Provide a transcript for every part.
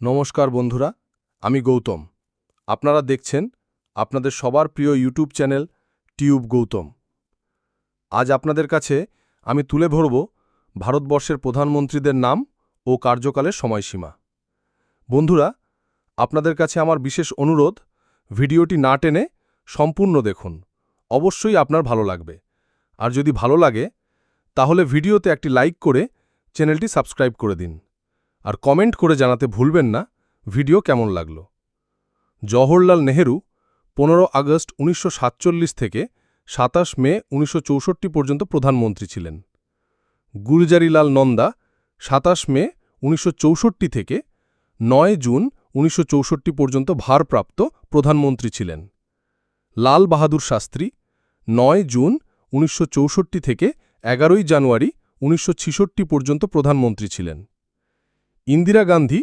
নমস্কার বন্ধুরা, আমি গৌতম। আপনারা দেখছেন আপনাদের সবার প্রিয় ইউটিউব চ্যানেল টিউব গৌতম। আজ আপনাদের কাছে আমি তুলে ধরব ভারতবর্ষের প্রধানমন্ত্রীদের নাম ও কার্যকালের সময়সীমা। বন্ধুরা, আপনাদের কাছে আমার বিশেষ অনুরোধ, ভিডিওটি না টেনে সম্পূর্ণ দেখুন। অবশ্যই আপনার ভালো লাগবে। আর যদি ভালো লাগে, তাহলে ভিডিওতে একটি লাইক করে চ্যানেলটি সাবস্ক্রাইব করে দিন। আর কমেন্ট করে জানাতে ভুলবেন না। ভিডিও কেমন লাগল? জওহরলাল নেহেরু, পনেরো আগস্ট উনিশশো সাতচল্লিশ থেকে সাতাশ মে উনিশশো চৌষট্টি পর্যন্ত প্রধানমন্ত্রী ছিলেন। গুলজারিলাল নন্দা, সাতাশ মে উনিশশো চৌষট্টি থেকে নয় জুন উনিশশো চৌষট্টি পর্যন্ত ভারপ্রাপ্ত প্রধানমন্ত্রী ছিলেন। লাল বাহাদুর শাস্ত্রী, নয় জুন উনিশশো চৌষট্টি থেকে এগারোই জানুয়ারি উনিশশো পর্যন্ত প্রধানমন্ত্রী ছিলেন। ইন্দিরা গান্ধী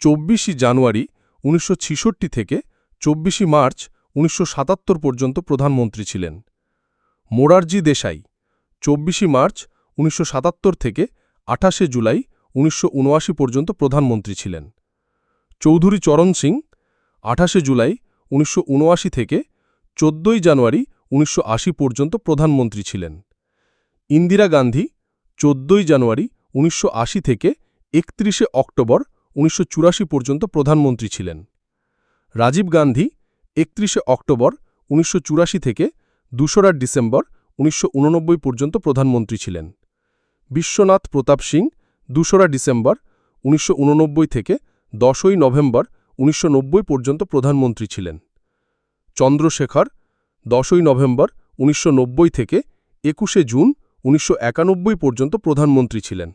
চব্বিশে জানুয়ারি উনিশশো ছেষট্টি থেকে চব্বিশে মার্চ উনিশশো সাতাত্তর পর্যন্ত প্রধানমন্ত্রী ছিলেন। মোরারজি দেশাই চব্বিশে মার্চ উনিশশো সাতাত্তর থেকে আঠাশে জুলাই উনিশশো উনআশি পর্যন্ত প্রধানমন্ত্রী ছিলেন। চৌধুরী চরণ সিং আঠাশে জুলাই উনিশশো উনআশি থেকে চোদ্দই জানুয়ারি উনিশশো আশি পর্যন্ত প্রধানমন্ত্রী ছিলেন। ইন্দিরা গান্ধী চোদ্দই জানুয়ারি উনিশশো আশি থেকে একত্রিশে অক্টোবর উনিশশো চুরাশি পর্যন্ত প্রধানমন্ত্রী ছিলেন। রাজীব গান্ধী একত্রিশে অক্টোবর উনিশশো চুরাশি থেকে দোসরা ডিসেম্বর উনিশশো উননব্বই পর্যন্ত প্রধানমন্ত্রী ছিলেন। বিশ্বনাথ প্রতাপ সিং দোসরা ডিসেম্বর উনিশশো উননব্বই থেকে দশই নভেম্বর উনিশশো নব্বই পর্যন্ত প্রধানমন্ত্রী ছিলেন। চন্দ্রশেখর দশই নভেম্বর উনিশশো নব্বই থেকে একুশে জুন উনিশশো একানব্বই পর্যন্ত প্রধানমন্ত্রী ছিলেন।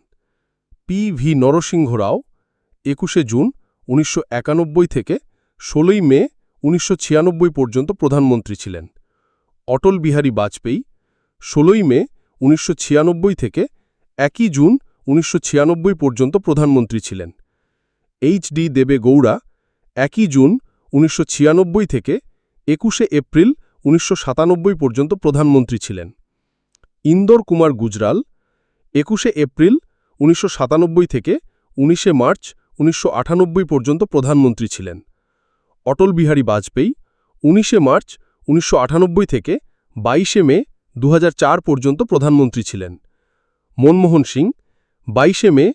পি ভি নরসিংহ রাও একুশে জুন উনিশশো একানব্বই থেকে ষোলোই মে উনিশশো ছিয়ানব্বই পর্যন্ত প্রধানমন্ত্রী ছিলেন। অটল বিহারী বাজপেয়ী ষোলোই মে উনিশশো ছিয়ানব্বই থেকে একই জুন উনিশশো ছিয়ানব্বই পর্যন্ত প্রধানমন্ত্রী ছিলেন। এইচ ডি দেবে গৌড়া একই জুন উনিশশো ছিয়ানব্বই থেকে একুশে এপ্রিল উনিশশো সাতানব্বই পর্যন্ত প্রধানমন্ত্রী ছিলেন। ইন্দর কুমার গুজরাল একুশে এপ্রিল উনিশশো সাতানব্বই থেকে উনিশে মার্চ উনিশশো আটানব্বই পর্যন্ত প্রধানমন্ত্রী ছিলেন। অটল বিহারী বাজপেয়ী উনিশে মার্চ উনিশশো আটানব্বই থেকে বাইশে মে দু হাজার চার পর্যন্ত প্রধানমন্ত্রী ছিলেন। মনমোহন সিং বাইশে মে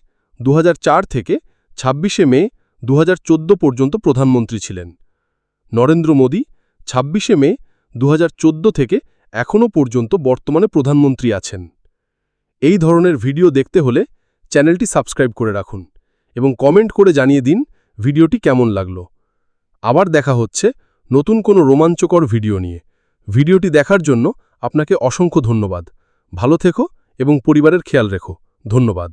দু হাজার চার থেকে ছাব্বিশে মে দু হাজার চোদ্দ পর্যন্ত প্রধানমন্ত্রী ছিলেন। নরেন্দ্র মোদী ছাব্বিশে মে দু হাজার চোদ্দ থেকে এখনও পর্যন্ত বর্তমানে প্রধানমন্ত্রী আছেন। এই ধরনের ভিডিও দেখতে হলে চ্যানেলটি সাবস্ক্রাইব করে রাখুন এবং কমেন্ট করে জানিয়ে দিন ভিডিওটি কেমন লাগল। আবার দেখা হচ্ছে নতুন কোনো রোমাঞ্চকর ভিডিও নিয়ে। ভিডিওটি দেখার জন্য আপনাকে অসংখ্য ধন্যবাদ। ভালো থেকো এবং পরিবারের খেয়াল রেখো। ধন্যবাদ।